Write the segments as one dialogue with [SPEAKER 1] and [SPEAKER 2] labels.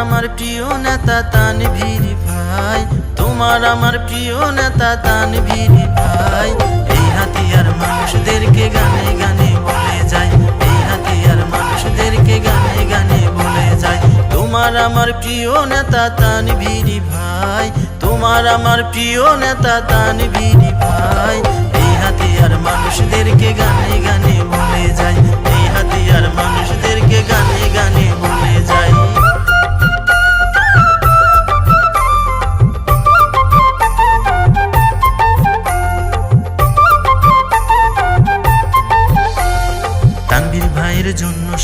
[SPEAKER 1] আমার প্রিয় নেতা তান তানভীর ভাই, তোমার আমার প্রিয় নেতা তান তানভীর ভাই। এই হাতিয়ার মানুষদেরকে গানে গানে বলে যায়, এই হাতিয়ার মানুষদেরকে গানে গানে বলে যায়। তোমার আমার প্রিয় নেতা তান তানভীর ভাই, তোমার আমার প্রিয় নেতা তানভীর ভাই।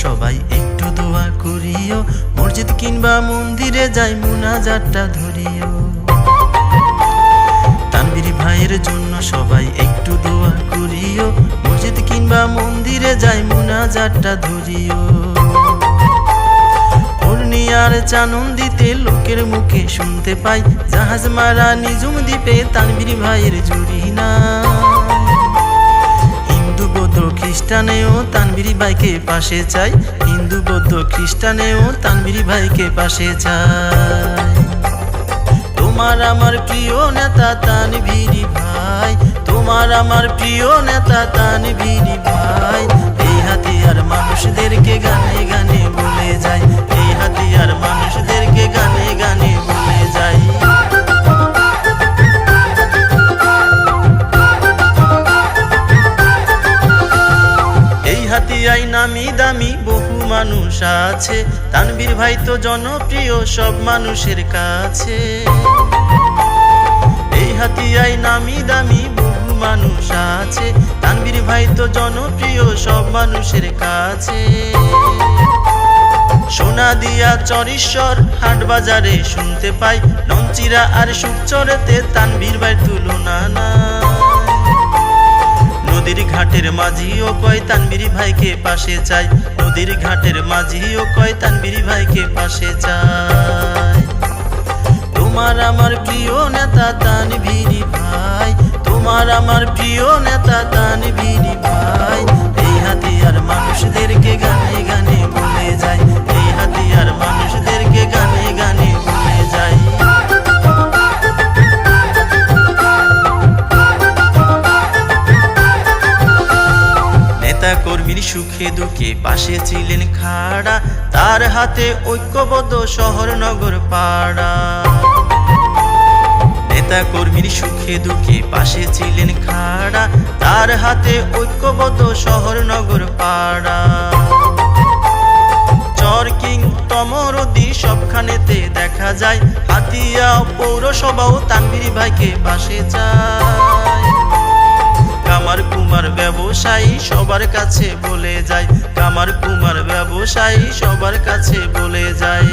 [SPEAKER 1] সবাই একটু দোয়া করিও। মসজিদ কিংবা মন্দিরে যাই মুনাজাতটা ধরিও। তানভীর ভাইয়ের জন্য সবাই একটু দোয়া করিও। মসজিদ কিংবা মন্দিরে যাই মুনাজাতটা ধরিও। পূর্ণিয়ার চানন দিতে লোকের মুখে শুনতে পাই, জাহাজ মারা নিজুম দ্বীপে তানভীর ভাইয়ের জুড়ি না। বৌদ্ধ খ্রিস্টানেও তানবিরি ভাইকে পাশে চাই। হিন্দু বৌদ্ধ খ্রিস্টানেও তানবিরি ভাইকে পাশে চাই। তোমার আমার প্রিয় নেতা তানবিরি ভাই, তোমার আমার প্রিয় নেতা তানবিরি ভাই নামি দামি বহু মানুষ আছে। তানবীর ভাই তো জনপ্রিয় সব মানুষের কাছে। এই হাতিয়াই নামি দামি বহু মানুষ আছে। তানবীর ভাই তো জনপ্রিয় সব মানুষের কাছে। সোনা দিয়া চরিশ্বর হাট বাজারে শুনতে পাই। নঞ্চিরা আর সুখচরেতে তানবীর ভাই ভাইকে পাশে চাই। নদীর ঘাটের মাঝিও কয় তানবিরি ভাইকে পাশে চাই। তোমার আমার প্রিয় নেতা তান তানবিরি ভাই, তোমার আমার প্রিয় নেতা তান তানবিরি ভাই, এই হাতিয়ার মানুষদেরকে গানে গানে বলে যায়। কর্মীর সুখে দুঃখে পাশে ছিলেন খাড়া। তার হাতে ঐক্যবদ্ধ শহর, নগর, পাড়া। নেতা কর্মীর সুখে দুঃখে পাশে ছিলেন খাড়া। তার হাতে ঐক্যবদ্ধ শহর, নগর, পাড়া। চর কিং তমরদি সবখানেতে দেখা যায়। হাতিয়া পৌরসভাও তানবিরি ভাইকে পাশে চায়। কামার কুমার ব্যবসায়ী সবার কাছে বলে যায় কামার কুমার ব্যবসায়ী সবার কাছে বলে যায়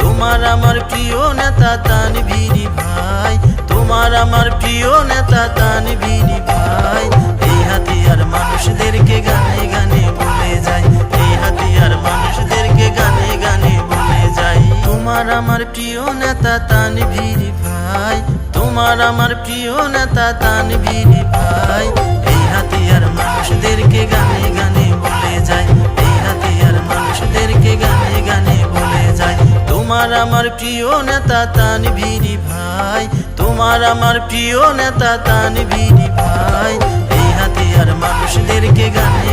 [SPEAKER 1] তোমার আমার প্রিয় নেতা তান তানভীরি ভাই। তোমার আমার প্রিয় নেতা তান তানভীরি ভাই। এই হাতিয়ার মানুষদেরকে গানে গানে বলে যায় এই হাতিয়ার মানুষদেরকে গানে গানে বলে যায় তোমার আমার প্রিয় নেতা তান তানভীরি ভাই। তোমার আমার প্রিয় নেতা তানভীরি ভাই। এই হাতিয়ার মানুষদেরকে গানে গানে বলে যায়। এই হাতিয়ার মানুষদেরকে গানে গানে বলে যায়। তোমার আমার প্রিয় নেতা তানভীরি ভাই। তোমার আমার প্রিয় নেতা তানভীরি ভাই। এই হাতিয়ার মানুষদেরকে গানে